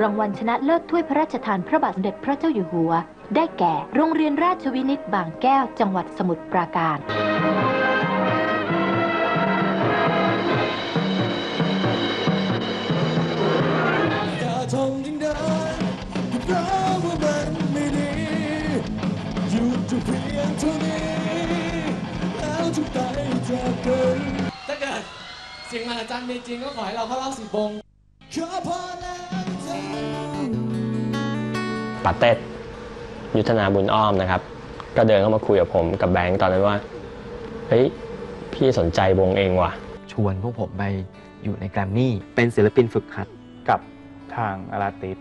รางวัลชนะเลิศถ้วยพระราชทานพระบาทสมเด็จพระเจ้าอยู่หัว ได้แก่ โรงเรียนราชวินิตบางแก้วจังหวัดสมุทรปราการ อย่าทงยิ่งเดินเพราะว่ามันไม่ดีหยุดอยู่เพียงเท่านี้ แล้วทุกไปจะเกินถ้าเกิดสิ่งมหัศจรรย์มีจริงก็ขอให้เราเข้ารอบสิบวงขอพอแล้ว ปาเต็ดยุทธนาบุญอ้อมนะครับ ก็เดินเข้ามาคุยกับผมกับแบงค์ตอนนั้นว่า เฮ้ย พี่สนใจวงเองว่ะ ชวนพวกผมไปอยู่ในแกรมมี่ เป็นศิลปินฝึกหัดกับทางอาราติส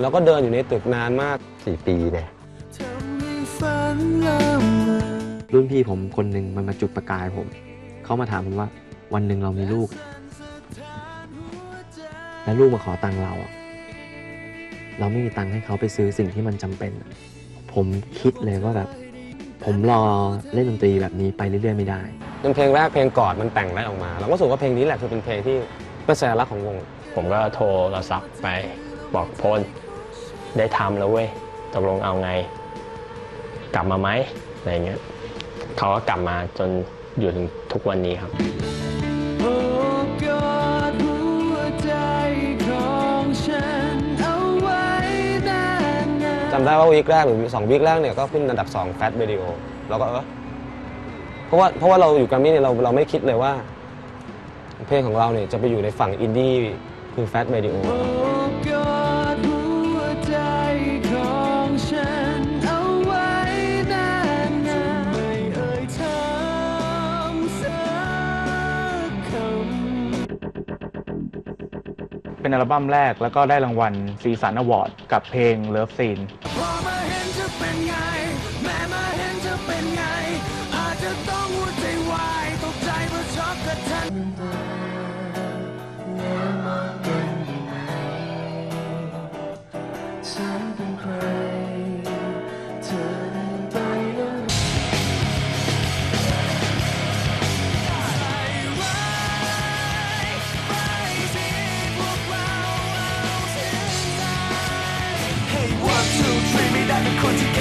แล้วก็เดินอยู่ในตึกนานมาก 4 ปีเนี่ยรุ่นพี่ผมคนหนึ่งมันมาจุดประกายผม เขามาถามผมว่าวันหนึ่งเรามีลูก แล้วลูกมาขอตังค์เราอะ เราไม่มีตังค์ให้เขาไปซื้อสิ่งที่มันจำเป็นอะผมคิดเลยว่าแบบ ผมรอเล่นดนตรีแบบนี้ไปเรื่อยๆไม่ได้เป็นเพลงแรกเพลงกอดมันแต่งได้ออกมา เราก็รู้สึกว่าเพลงนี้แหละคือเป็นเพลงที่เป็นสัญลักษณ์ของวง ผมก็โทรศัพท์ไปบอกพลได้ทำแล้วเว้ยตกลงเอาไง กลับมาไหมอะไรเงี้ยเขาก็กลับมาจนอยู่ถึงทุกวันนี้ครับ จำได้ว่าวีคแรกหรือสองวีคแรกเนี่ยก็ขึ้นอันดับ2 Fat Radio เราก็เออเพราะว่าเพราะว่าเราอยู่แกรมมี่เนี่ยเราเราไม่คิดเลยว่า เพลงของเราเนี่ยจะไปอยู่ในฝั่งอินดี้คือ Fat Radio โอ เป็นอัลบั้มแรกแล้วก็ได้รางวัลซีสันอวอร์ดกับเพลง Love Scene พอมาเห็นจะเป็นไง แม้มาเห็นจะเป็นไง อาจจะต้องหัวใจวายตกใจเพราะช็อกกระทัน three ไม่ได้เป็นคนที่เก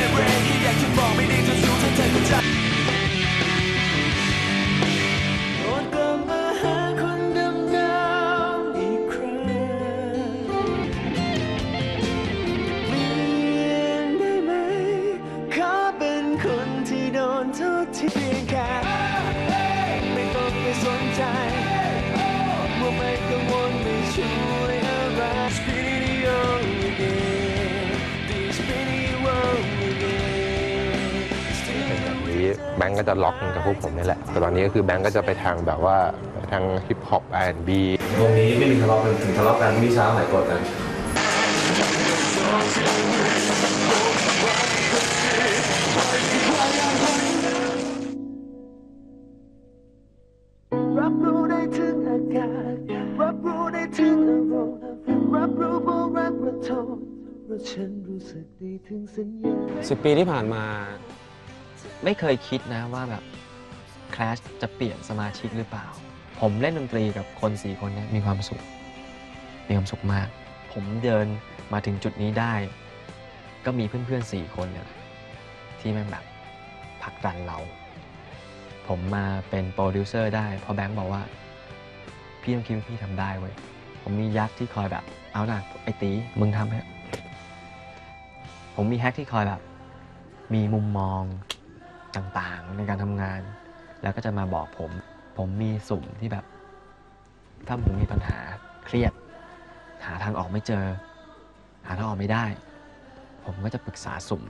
บงก์ก็จะล็อกกับพวกผมนี่แหละ แต่ตอนนี้ก็คือแบงก์ก็จะไปทางแบบว่าทางฮิปฮอป R&B วงนี้ไม่มีทะเลาะกันถึงทะเลาะกันมีเช้าหายโกรธกันรับรู้ได้ถึงอากาศรับรู้ได้ถึงอารมณ์รับรู้เพราะรักระทมเพราะฉันรู้สึกได้ถึงสัญญา10ปีที่ผ่านมา ไม่เคยคิดนะว่าแบบ Clash จะเปลี่ยนสมาชิกหรือเปล่า ผมเล่นดนตรีกับคนสี่คนเนี้มีความสุข มีความสุขมาก ผมเดินมาถึงจุดนี้ได้ ก็มีเพื่อนๆสี่คนเนี่ยแหละที่แม่งแบบผลักดันเรา ผมมาเป็นโปรดิวเซอร์ได้เพราะแบงค์บอกว่า พี่ต้องคิดว่าพี่ทำได้เว้ย ผมมียักษ์ที่คอยแบบ เอานะไอตีมึงทำให้ผมมีแฮกที่คอยแบบ มีมุมมอง ต่างๆ ในการทำงาน แล้วก็จะมาบอกผม ผมมีสุ่มที่แบบ ถ้าผมมีปัญหาเครียด หาทางออกไม่เจอ หาทางออกไม่ได้ ผมก็จะปรึกษาสุ่ม